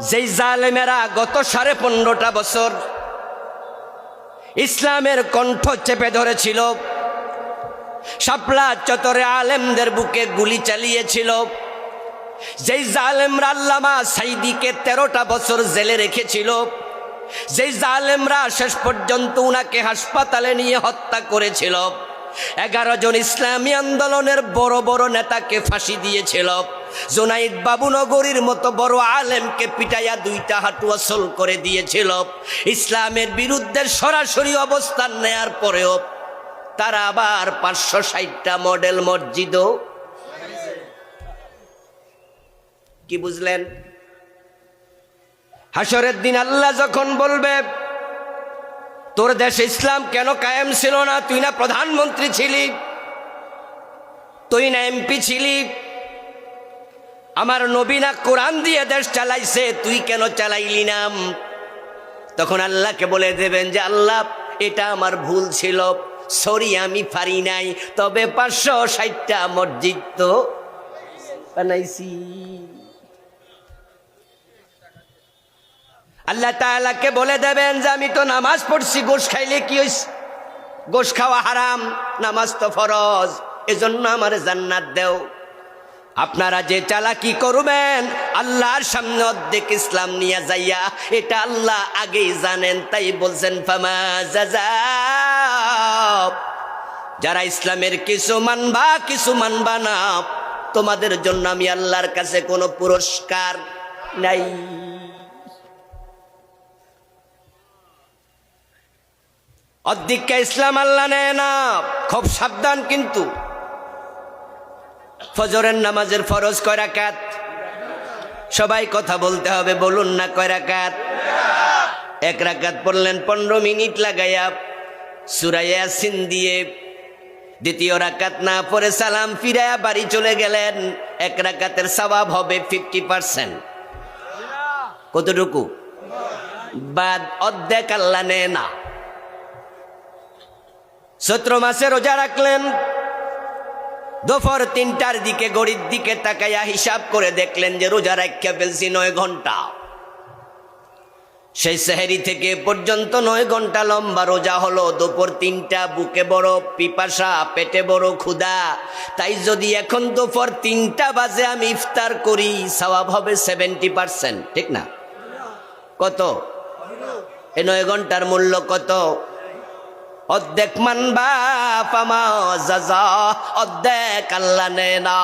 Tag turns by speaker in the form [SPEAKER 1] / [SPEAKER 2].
[SPEAKER 1] যেই জালেমেরা গত সাড়ে পনেরোটা বছর ইসলামের কণ্ঠ চেপে ধরেছিল, শাপলা চতরে আলেমদের বুকে গুলি চালিয়েছিল, যেই জালেমরা আল্লামা সাইদিকে তেরোটা বছর জেলে রেখেছিল, যেই জালেমরা শেষ পর্যন্ত উনাকে হাসপাতালে নিয়ে হত্যা করেছিল, এগারো জন ইসলামী আন্দোলনের বড় বড় নেতাকে ফাঁসি দিয়েছিল। জোনাইদ বাবুনগরীর মতো বড় আলেমকে পিটাইয়া দুইটা হাঁটু আসল করে দিয়েছিল। ইসলামের বিরুদ্ধে সরাসরি অবস্থান নেয়ার পরেও তারা আবার পাঁচশো ষাটটা মডেল মসজিদও কি বুঝলেন? হাসরের দিন আল্লাহ যখন বলবে, তোর দেশে ইসলাম কেন কায়েম ছিল না? তুই না প্রধানমন্ত্রী ছিলি? তুই না এমপি ছিলি? আমার নবীনা কোরআন দিয়ে দেশ চালাইছে, তুই কেন চালাইলি না? তখন আল্লাহকে বলে দেবেন যে, আল্লাহ, এটা আমার ভুল ছিল, সরি, আমি পারি নাই, তবে পাঁচশো ষাটটা মসজিদ তো বানাইছি। আল্লাহ তাআলাকে বলে দেবেন যে, আমি তো নামাজ পড়ছি, গোশ খাইলে কি হইছে গোশ খাওয়া হারাম, নামাজ তো ফরজ, এজন্য আমার জান্নাত দেও। আপনারা যে চালাকি করবেন, আল্লাহর সামনে অর্ধেক ইসলাম নিয়ে যাইয়া, এটা আল্লাহ আগেই জানেন, তাই বলছেন যারা ইসলামের কিছু মানবা কিছু মানবা না, তোমাদের জন্য আমি আল্লাহর কাছে কোনো পুরস্কার নাই। অর্ধেককে ইসলাম আল্লাহ নেয় না, খুব সাবধান কিন্তু। ফজরের নামাজের ফরজ কয় রাকাত? সবাই কথা বলতে হবে, বলুন না কয় রাকাত? এক রাকাত পড়লেন পনেরো মিনিট লাগাইয়া সুরাইয়া সিন দিয়ে দ্বিতীয় রাকাত না পরে সালাম ফিরাইয়া বাড়ি চলে গেলেন। এক রাকাতের সবাব হবে ফিফটি পার্সেন্ট কতটুকু? বাদ অর্ধেক আল্লাহ নেয় না। সত্র মাসে রোজা রাখলেন দুপুর তিনটার দিকে গড়ির দিকে তাকাইয়া হিসাব করে দেখলেন যে রোজা রাখা ফেলছি নয় ঘণ্টা। সেই সেহেরি থেকে পর্যন্ত নয় ঘণ্টা লম্বা রোজা হলো। দুপুর তিনটা, বুকে বড় পিপাসা, পেটে বড় ক্ষুধা। তাই যদি এখন দুপুর তিনটা বাজে আমি ইফতার করি, সওয়াব হবে সেভেন্টি পার্সেন্ট ঠিক না? কত? এ নয় ঘণ্টার মূল্য কত? অর্ধেক মানবা পামা অর্ধেক আল্লাহ নেনা